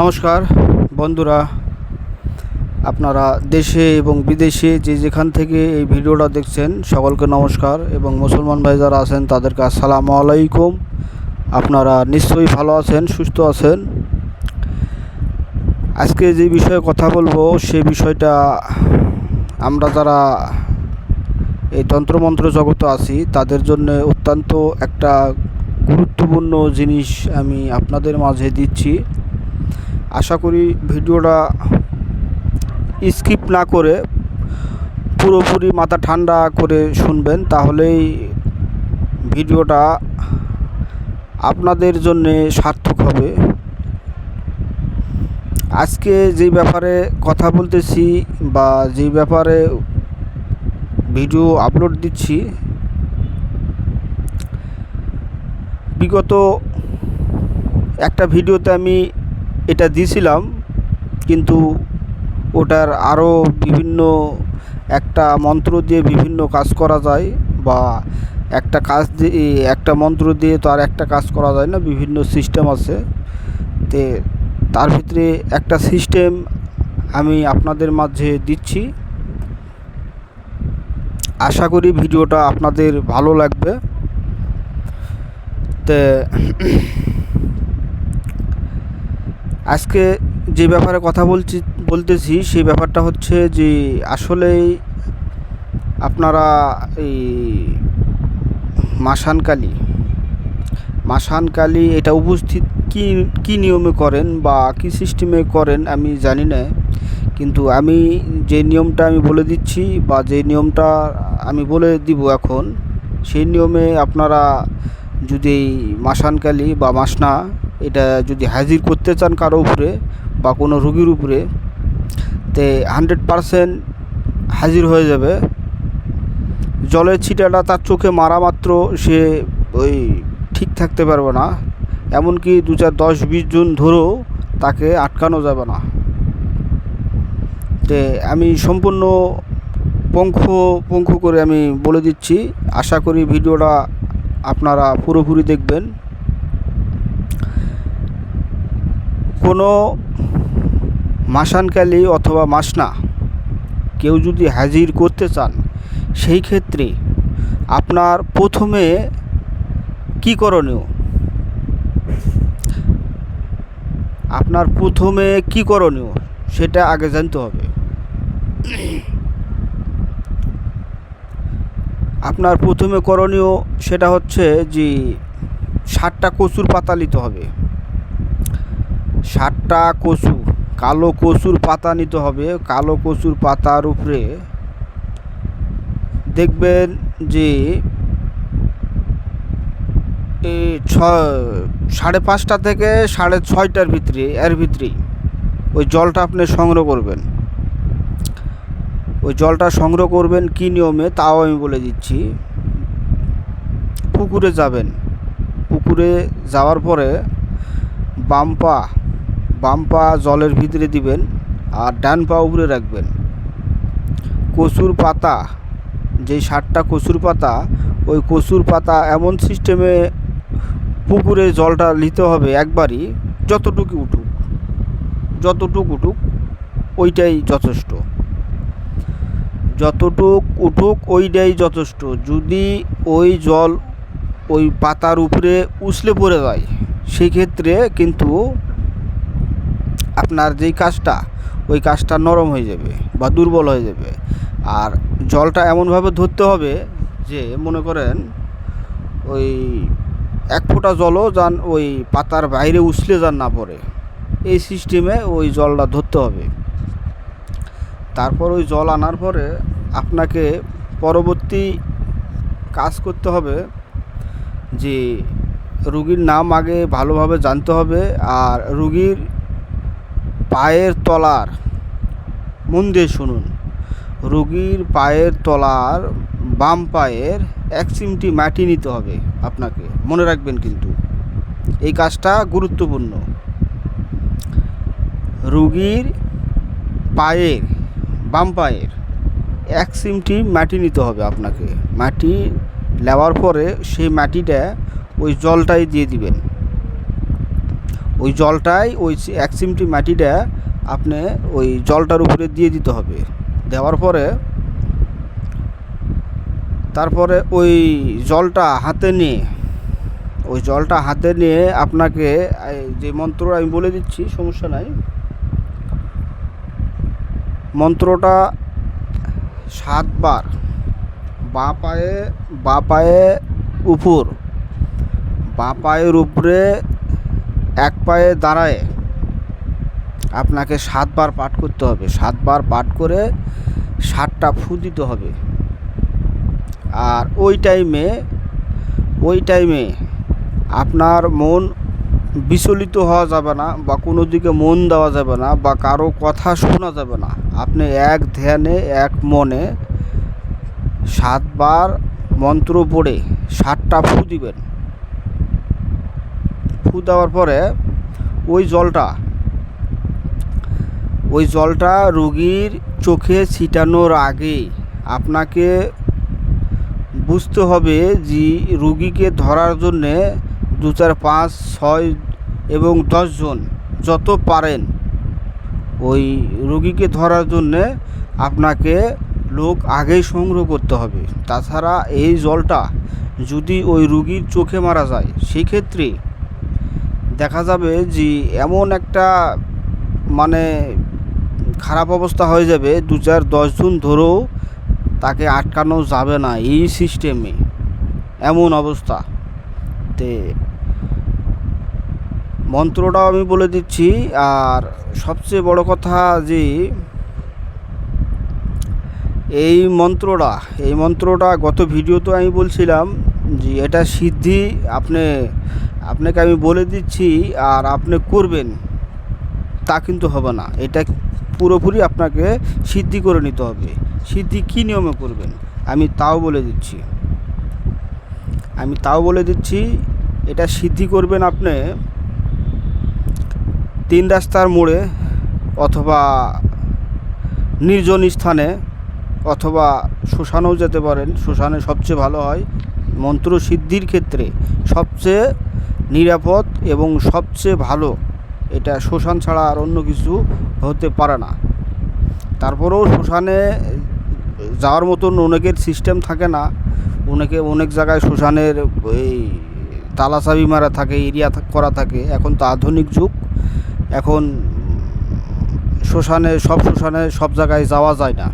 নমস্কার, বন্ধুরা। আপনারা দেশে এবং বিদেশে যে যেখান থেকে এই ভিডিওটা দেখছেন, সকলকে নমস্কার এবং মুসলমান ভাই যারা আছেন, তাদেরকে আসসালামু আলাইকুম। আপনারা নিশ্চয়ই ভালো আছেন, সুস্থ আছেন। আজকে যে বিষয়ে কথা বলব সেই বিষয়টা আমরা যারা এই তন্ত্রমন্ত্র জগতে আছি, তাদের জন্য অত্যন্ত একটা গুরুত্বপূর্ণ জিনিস আমি আপনাদের মাঝে দিচ্ছি। আশা করি ভিডিওটা স্কিপ না করে পুরোপুরি মাথা ঠান্ডা করে শুনবেন, তাহলেই ভিডিওটা আপনাদের জন্যে সার্থক হবে। আজকে যে ব্যাপারে কথা বলতেছি বা যে ব্যাপারে ভিডিও আপলোড দিচ্ছি, বিগত একটা ভিডিওতে আমি এটা দিয়েছিলাম, কিন্তু ওটার আরও বিভিন্ন একটা মন্ত্র দিয়ে বিভিন্ন কাজ করা যায় বা একটা কাজ দিয়ে, একটা মন্ত্র দিয়ে তো আর একটা কাজ করা যায় না, বিভিন্ন সিস্টেম আছে। তে তার ভিতরে একটা সিস্টেম আমি আপনাদের মাঝে দিচ্ছি। আশা করি ভিডিওটা আপনাদের ভালো লাগবে। তে আজকে যে ব্যাপারে কথা বলছি, বলতেছি, সেই ব্যাপারটা হচ্ছে যে আসলেই আপনারা এই মাসানকালী মাসানকালী এটা উপস্থিত কি কি নিয়মে করেন বা কি সিস্টেমে করেন আমি জানি না, কিন্তু আমি যে নিয়মটা আমি বলে দিচ্ছি বা যে নিয়মটা আমি বলে দিব এখন, সেই নিয়মে আপনারা যদি মাসানকালী বা মাসনা এটা যদি হাজির করতে চান কারও উপরে বা কোনো রুগীর উপরে, তে হান্ড্রেড পারসেন্ট হাজির হয়ে যাবে। জলের ছিটাটা তার চোখে মারা মাত্র সে ওই ঠিক থাকতে পারবে না। এমনকি দু চার দশ বিশ জন ধরেও তাকে আটকানো যাবে না। তে আমি সম্পূর্ণ পঙ্খ পঙ্খ করে আমি বলে দিচ্ছি। আশা করি ভিডিওটা আপনারা পুরোপুরি দেখবেন। কোনো মাসানকালি অথবা মাসনা কেউ যদি হাজির করতে চান, সেই ক্ষেত্রে আপনার প্রথমে কি করণীয়? আপনার প্রথমে কি করণীয় সেটা আগে জানতে হবে। আপনার প্রথমে করণীয় সেটা হচ্ছে যে ষাটটা কচুর পাতা নিতে হবে। ষাটটা কচু, কালো কচুর পাতা নিতে হবে। কালো কচুর পাতার উপরে দেখবেন যে ছ সাড়ে পাঁচটা থেকে সাড়ে ছয়টার ভিতরে, এর ভিতরেই ওই জলটা আপনি সংগ্রহ করবেন। ওই জলটা সংগ্রহ করবেন কী নিয়মে তাও আমি বলে দিচ্ছি। পুকুরে যাবেন। পুকুরে যাওয়ার পরে বাম পা বাম পা জলের ভিতরে দিবেন আর ডান পা উপরে রাখবেন। কচুর পাতা, যেই ষাটটা কচুর পাতা, ওই কচুর পাতা এমন সিস্টেমে পুকুরে জলটা নিতে হবে একবারই, যতটুকু উঠুক, যতটুক উঠুক, ওইটাই যথেষ্ট। যতটুক উঠুক, ওইটাই যথেষ্ট। যদি ওই জল ওই পাতার উপরে উছলে পড়ে যায়, সেক্ষেত্রে কিন্তু আপনার যেই কাজটা, ওই কাজটা নরম হয়ে যাবে বা দুর্বল হয়ে যাবে। আর জলটা এমনভাবে ধরতে হবে যে, মনে করেন, ওই এক ফোঁটা জলও যান, ওই পাতার বাইরে উছলে যান না পড়ে এই সিস্টেমে ওই জলটা ধরতে হবে। তারপর ওই জল আনার পরে আপনাকে পরবর্তী কাজ করতে হবে যে, রুগীর নাম আগে ভালোভাবে জানতে হবে। আর রুগীর পায়ের তলার, মন দিয়ে শুনুন। রুগীর পায়ের তলার বাম পায়ের এক চিমটি মাটি নিতে হবে আপনাকে। মনে রাখবেন কিন্তু, এই কাজটা গুরুত্বপূর্ণ। রুগীর পায়ের বাম পায়ের এক চিমটি মাটি নিতে হবে আপনাকে। মাটি নেওয়ার পরে সেই মাটিটা ওই জলটাই দিয়ে দিবেন। ওই জলটাই ওই এক চিমটি মাটিটা আপনি ওই জলটার উপরে দিয়ে দিতে হবে। দেওয়ার পরে তারপরে ওই জলটা হাতে নিয়ে, ওই জলটা হাতে নিয়ে আপনাকে যে মন্ত্র আমি বলে দিচ্ছি, সমস্যা নাই। মন্ত্রটা সাতবার, বাঁ পায়ে বাঁ পায়ে উপর, বাঁ পায়ের উপরে এক পায়ে দাঁড়ায়। আপনাকে সাতবার পাঠ করতে হবে। সাতবার পাঠ করে সাতটা ফু দিতে হবে। আর ওই টাইমে ওই টাইমে আপনার মন বিচলিত হওয়া যাবে না বা কোনো দিকে মন দেওয়া যাবে না বা কারও কথা শোনা যাবে না। আপনি এক ধ্যানে, এক মনে সাতবার মন্ত্র পড়ে সাতটা ফু দিবেন। ফু দেওয়ার পরে ওই জলটা ওই জলটা রুগীর চোখে ছিটানোর আগে আপনাকে বুঝতে হবে যে রুগীকে ধরার জন্যে দু চার, পাঁচ, ছয় এবং দশজন যত পারেন ওই রুগীকে ধরার জন্যে আপনাকে লোক আগেই সংগ্রহ করতে হবে। তাছাড়া এই জলটা যদি ওই রুগীর চোখে মারা যায় সেই ক্ষেত্রে দেখা যাবে যে এমন একটা মানে খারাপ অবস্থা হয়ে যাবে দু চার দশজন ধরেও তাকে আটকানো যাবে না এই সিস্টেমে। এমন অবস্থা। তে মন্ত্রটাও আমি বলে দিচ্ছি, আর সবচেয়ে বড় কথা যে এই মন্ত্রটা এই মন্ত্রটা গত ভিডিওতে আমি বলছিলাম যে এটা সিদ্ধি, আপনি আপনাকে আমি বলে দিচ্ছি, আর আপনি করবেন, তা কিন্তু হবে না। এটা পুরোপুরি আপনাকে সিদ্ধি করে নিতে হবে। সিদ্ধি কী নিয়মে করবেন? আমি তাও বলে দিচ্ছি। আমি তাও বলে দিচ্ছি, এটা সিদ্ধি করবেন আপনি তিন রাস্তার মোড়ে অথবা নির্জন স্থানে, অথবা শ্মশানেও যেতে পারেন। শ্মশানে সবচেয়ে ভালো হয় মন্ত্র সিদ্ধির ক্ষেত্রে। সবচেয়ে নিরাপদ এবং সবচেয়ে ভালো। এটা শ্মশান ছাড়া আর অন্য কিছু হতে পারে না। তারপরেও শ্মশানে যাওয়ার মতন অনেকের সিস্টেম থাকে না। অনেকে অনেক জায়গায় শ্মশানের এই তালা চাবি মারা থাকে, এরিয়া করা থাকে। এখন তো আধুনিক যুগ। এখন শ্মশানে, সব শ্মশানে সব জায়গায় যাওয়া যায় না।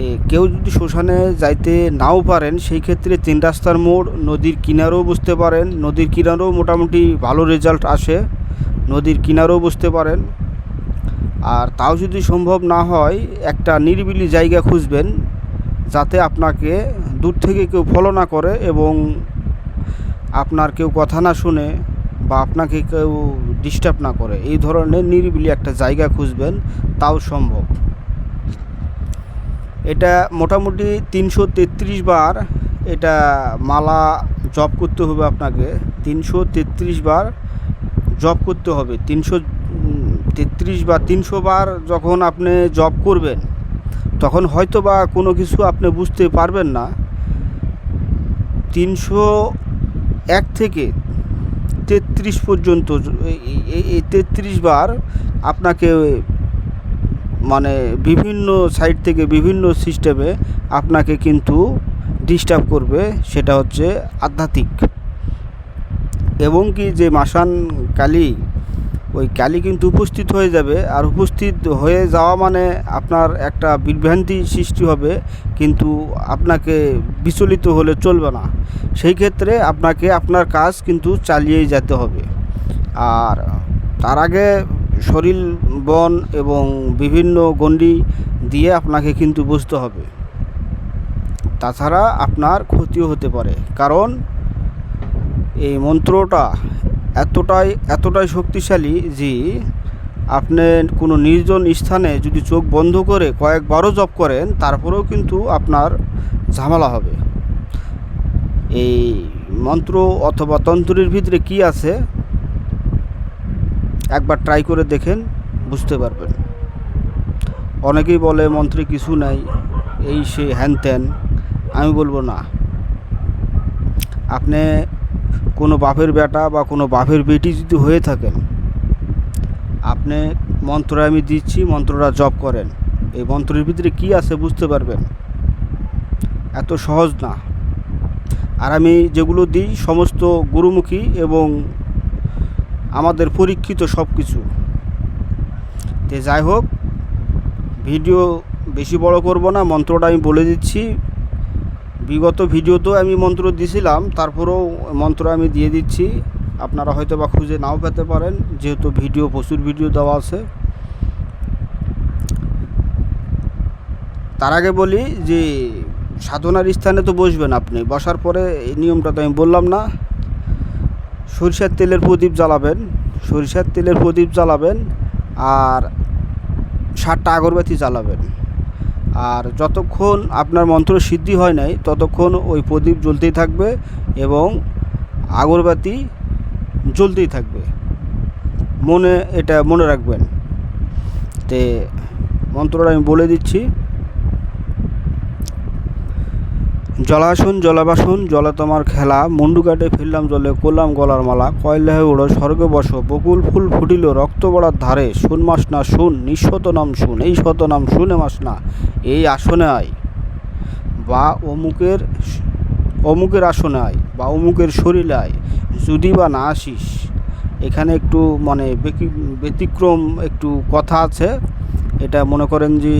তে কেউ যদি শ্মশানে যাইতে নাও পারেন, সেই ক্ষেত্রে তিন রাস্তার মোড়, নদীর কিনারেও বুঝতে পারেন, নদীর কিনারেও মোটামুটি ভালো রেজাল্ট আসে, নদীর কিনারেও বুঝতে পারেন। আর তাও যদি সম্ভব না হয়, একটা নিরিবিলি জায়গা খুঁজবেন, যাতে আপনাকে দূর থেকে কেউ ফলো না করে এবং আপনার কেউ কথা না শুনে বা আপনাকে কেউ ডিস্টার্ব না করে। এই ধরনের নিরিবিলি একটা জায়গা খুঁজবেন, তাও সম্ভব। এটা মোটামুটি তিনশো তেত্রিশ বার এটা মালা জব করতে হবে আপনাকে। তিনশো তেত্রিশ বার জব করতে হবে। তিনশো তেত্রিশ বা তিনশো বার যখন আপনি জব করবেন, তখন হয়তো বা কোনো কিছু আপনি বুঝতে পারবেন না। তিনশো এক থেকে তেত্রিশ পর্যন্ত এই তেত্রিশ বার আপনাকে মানে বিভিন্ন সাইড থেকে বিভিন্ন সিস্টেমে আপনাকে কিন্তু ডিস্টার্ব করবে, সেটা হচ্ছে আধ্যাত্মিক। এবং কি যে মাসান কালী, ওই কালী কিন্তু উপস্থিত হয়ে যাবে। আর উপস্থিত হয়ে যাওয়া মানে আপনার একটা বিভ্রান্তি সৃষ্টি হবে, কিন্তু আপনাকে বিচলিত হলে চলবে না। সেই ক্ষেত্রে আপনাকে আপনার কাজ কিন্তু চালিয়েই যেতে হবে। আর তার আগে শরীর, বন এবং বিভিন্ন গণ্ডি দিয়ে আপনাকে কিন্তু বুঝতে হবে। তাছাড়া আপনার ক্ষতিও হতে পারে, কারণ এই মন্ত্রটা এতটাই এতটাই শক্তিশালী যে আপনি কোনো নির্জন স্থানে যদি চোখ বন্ধ করে কয়েকবারও জপ করেন, তারপরেও কিন্তু আপনার ঝামেলা হবে। এই মন্ত্র অথবা তন্ত্রের ভিতরে কি আছে? একবার ট্রাই করে দেখেন, বুঝতে পারবেন। অনেকেই বলে, মন্ত্রে কিছু নাই, এই সে হ্যান ত্যান। আমি বলব, না। আপনি কোনো বাপের বেটা বা কোনো বাপের বেটি যদি হয়ে থাকেন, আপনি মন্ত্র আমি দিচ্ছি, মন্ত্রটা জপ করেন। এই মন্ত্রের ভিতরে কি আছে বুঝতে পারবেন? এত সহজ না। আর আমি যেগুলো দিই, সমস্ত গুরুমুখী এবং আমাদের পরীক্ষিত সব কিছু। তে যাই হোক, ভিডিও বেশি বড় করব না, মন্ত্রটা আমি বলে দিচ্ছি। বিগত ভিডিওতেও আমি মন্ত্র দিছিলাম, তারপরেও মন্ত্র আমি দিয়ে দিচ্ছি। আপনারা হয়তো বা খুঁজে নাও পেতে পারেন, যেহেতু ভিডিও, প্রচুর ভিডিও দেওয়া আছে। তার আগে বলি যে, সাধনার স্থানে তো বসবেন আপনি, বসার পরে এই নিয়মটা তো আমি বললাম না। সরিষার তেলের প্রদীপ জ্বালাবেন, সরিষার তেলের প্রদীপ জ্বালাবেন আর ষাটটা আগরবাতি জ্বালাবেন। আর যতক্ষণ আপনার মন্ত্র সিদ্ধি হয় নাই, ততক্ষণ ওই প্রদীপ জ্বলতেই থাকবে এবং আগরবাতি জ্বলতেই থাকবে। মনে, এটা মনে রাখবেন। তে মন্ত্রটা আমি বলে দিচ্ছি। জলাশন জলাবাসন জলে তোমার খেলা মুন্ডু কাটে ফিরলাম জলে, করলাম গলার মালা, কয়লাহে উড়ো স্বর্গে বস বকুল ফুল ফুটিল রক্ত বড়ার ধারে, শুন মাস না শুন, নিঃশত নাম শুন, এই শত নাম শুনে মাস না এই আসনে আয়। বা অমুকের অমুকের আসনে আয়, বা অমুকের শরীরে আয়, যদি বা না আসিস। এখানে একটু মানে ব্যতিক্রম একটু কথা আছে, এটা মনে করেন যে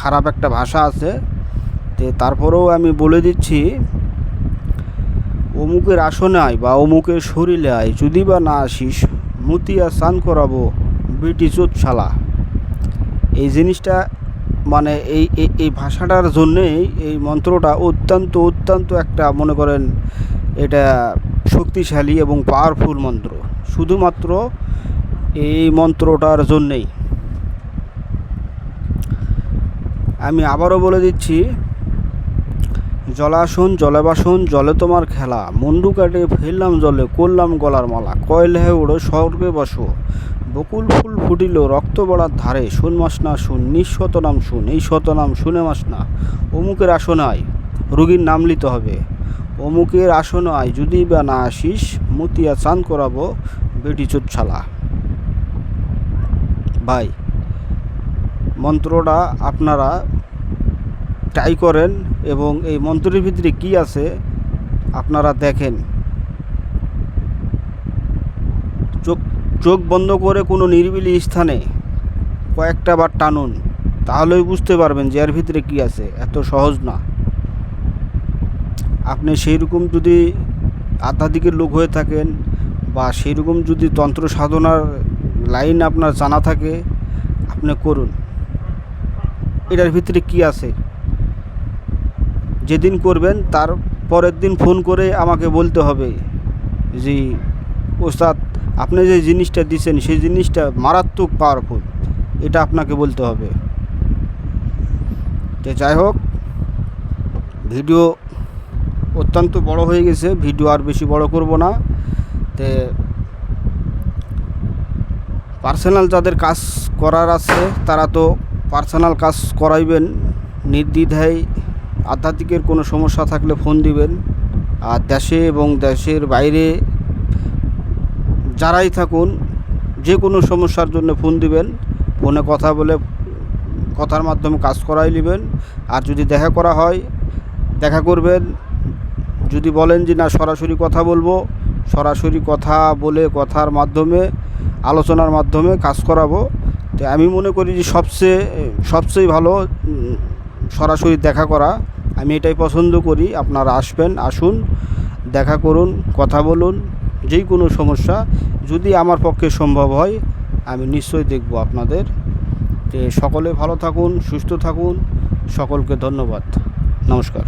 খারাপ একটা ভাষা আছে। তে তারপরেও আমি বলে দিচ্ছি, অমুকের আসনে আয় বা অমুকের শরীরে আয়, যদি বা না আসিস, মুতিয়া স্নান করাবো, বিটি চোৎশালা এই জিনিসটা মানে এই- এই ভাষাটার জন্যেই এই মন্ত্রটা অত্যন্ত অত্যন্ত একটা মনে করেন এটা শক্তিশালী এবং পাওয়ারফুল মন্ত্র। শুধুমাত্র এই মন্ত্রটার জন্যেই। আমি আবারও বলে দিচ্ছি জলাশন জলাবাসন, জলে তোমার খেলা। মুন্ডু কাটে ফেললাম জলে, করলাম গলার মালা। কয়লাহে উড়ো স্বর্গে বসো। বকুল ফুল ফুটিল রক্ত বড়ার ধারে। শুন মাস না শুন নিঃশত নাম শুন এই শত নাম শুনে মাস না অমুকের আসন আয়, রুগীর নাম নিতে হবে। অমুকের আসন আয়, যদি বা না আসিস, মতিয়া চান করাবো বেটি চোচ্ছালা ভাই, মন্ত্রটা আপনারা ট্রাই করেন এবং এই মন্ত্রের ভিতরে কি আছে আপনারা দেখেন। চোখ চোখ বন্ধ করে কোনো নিরিবিলি স্থানে কয়েকটা বার টানুন, তাহলেই বুঝতে পারবেন যে এর ভিতরে কি আছে। এত সহজ না। আপনি সেই রকম যদি আধ্যাত্মিকের লোক হয়ে থাকেন বা সেই রকম যদি তন্ত্র সাধনার লাইন আপনার জানা থাকে, আপনি করুন। এটার ভিতরে কি আছে? যেদিন করবেন, তার পরের দিন ফোন করে আমাকে বলতে হবে যে, ওস্তাদ, আপনি যে জিনিসটা দিচ্ছেন সেই জিনিসটা মারাত্মক পাওয়ারফুল এটা আপনাকে বলতে হবে। তো যাই হোক, ভিডিও অত্যন্ত বড় হয়ে গেছে, ভিডিও আর বেশি বড় করব না। তে পার্সোনাল যাদের কাজ করার আছে, তারা তো পার্সোনাল কাজ করাইবেন, নির্দ্বিধায় আধ্যাত্মিকের কোনো সমস্যা থাকলে ফোন দিবেন। আর দেশে এবং দেশের বাইরে যারাই থাকুন, যে কোনো সমস্যার জন্য ফোন দিবেন। ফোনে কথা বলে, কথার মাধ্যমে কাজ করাই নেবেন। আর যদি দেখা করা হয়, দেখা করবেন। যদি বলেন যে, না, সরাসরি কথা বলব, সরাসরি কথা বলে, কথার মাধ্যমে, আলোচনার মাধ্যমে কাজ করাবো। তো আমি মনে করি যে, সবচেয়ে সবচেয়ে ভালো সরাসরি দেখা করা। আমি এটাই পছন্দ করি। আপনারা আসবেন, আসুন, দেখা করুন, কথা বলুন যে কোনো সমস্যা যদি আমার পক্ষে সম্ভব হয়, আমি নিশ্চয়ই দেখব আপনাদের। যে সকলে ভালো থাকুন, সুস্থ থাকুন। সকলকে ধন্যবাদ। নমস্কার।